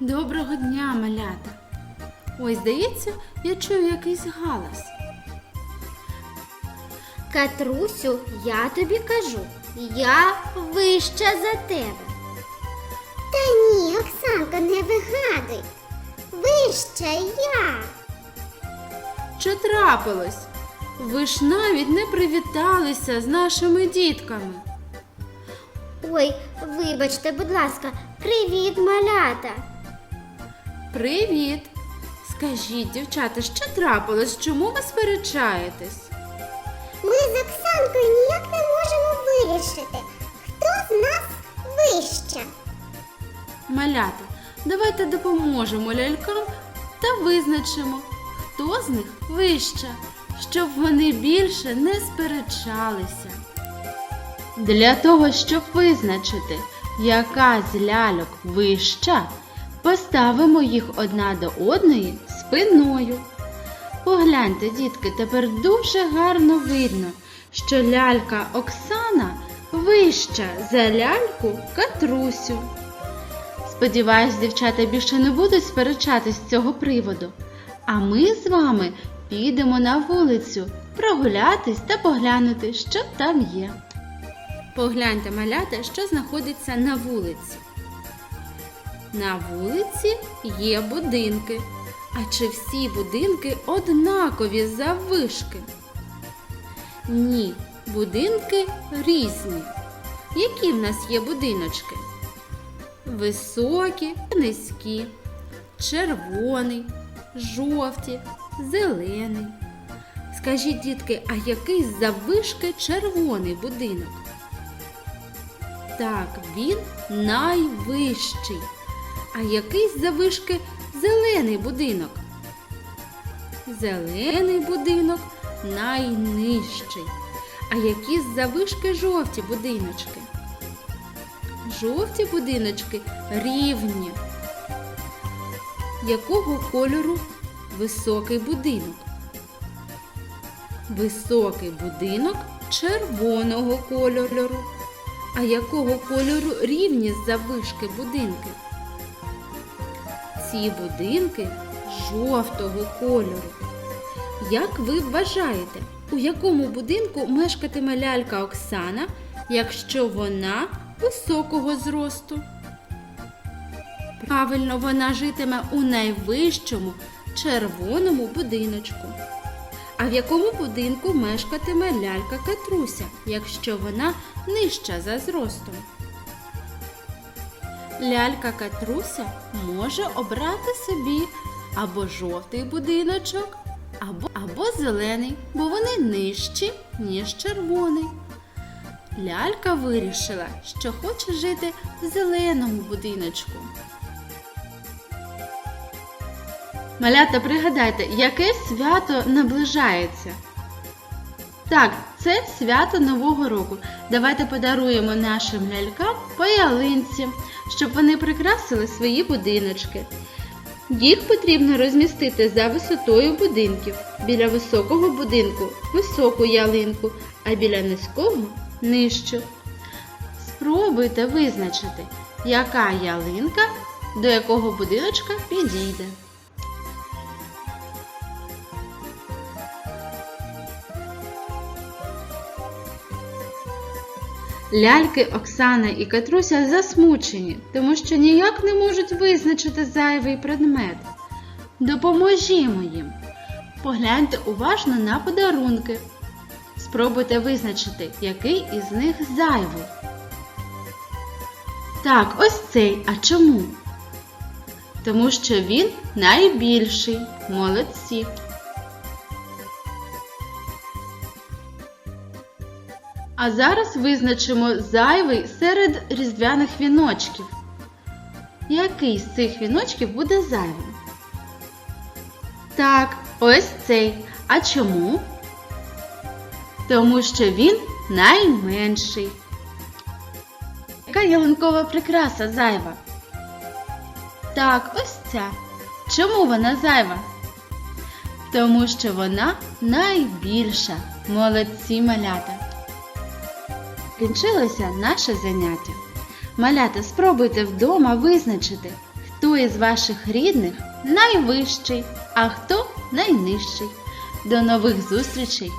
Доброго дня, малята. Ой, здається, я чую якийсь галас. Катрусю, я тобі кажу, я вища за тебе. Та ні, Оксанко, не вигадуй. Вища я. Що трапилось? Ви ж навіть не привіталися з нашими дітками. Ой, вибачте, будь ласка, привіт, малята. Привіт! Скажіть, дівчата, що трапилось? Чому ви сперечаєтесь? Ми з Оксанкою ніяк не можемо вирішити, хто з нас вища. Малята, давайте допоможемо лялькам та визначимо, хто з них вища, щоб вони більше не сперечалися. Для того, щоб визначити, яка з ляльок вища, поставимо їх одна до одної спиною. Погляньте, дітки, тепер дуже гарно видно, що лялька Оксана вища за ляльку Катрусю. Сподіваюсь, дівчата більше не будуть сперечатись з цього приводу. А ми з вами підемо на вулицю прогулятись та поглянути, що там є. Погляньте, малята, що знаходиться на вулиці. На вулиці є будинки. А чи всі будинки однакові заввишки? Ні, будинки різні. Які в нас є будиночки? Високі, низькі, червоний, жовті, зелений. Скажіть, дітки, а який заввишки червоний будинок? Так, він найвищий. А який заввишки зелений будинок? Зелений будинок найнижчий. А які заввишки жовті будиночки? Жовті будиночки рівні. Якого кольору високий будинок? Високий будинок червоного кольору. А якого кольору рівні заввишки будинки? Ці будинки жовтого кольору. Як ви вважаєте, у якому будинку мешкатиме лялька Оксана, якщо вона високого зросту? Правильно, вона житиме у найвищому червоному будиночку. А в якому будинку мешкатиме лялька Катруся, якщо вона нижча за зростом? Лялька Катруся може обрати собі або жовтий будиночок, або, або зелений, бо вони нижчі, ніж червоний. Лялька вирішила, що хоче жити в зеленому будиночку. Малята, пригадайте, яке свято наближається? Так, це свято Нового року. Давайте подаруємо нашим лялькам по ялинці, щоб вони прикрасили свої будиночки. Їх потрібно розмістити за висотою будинків. Біля високого будинку високу ялинку, а біля низького нижчу. Спробуйте визначити, яка ялинка до якого будиночка підійде. Ляльки Оксана і Катруся засмучені, тому що ніяк не можуть визначити зайвий предмет. Допоможімо їм. Погляньте уважно на подарунки. Спробуйте визначити, який із них зайвий. Так, ось цей. А чому? Тому що він найбільший. Молодці. А зараз визначимо зайвий серед різдвяних віночків. Який з цих віночків буде зайвим? Так, ось цей. А чому? Тому що він найменший. Яка ялинкова прикраса зайва? Так, ось ця. Чому вона зайва? Тому що вона найбільша. Молодці малята. Кінчилося наше заняття. Малята, спробуйте вдома визначити, хто із ваших рідних найвищий, а хто найнижчий. До нових зустрічей!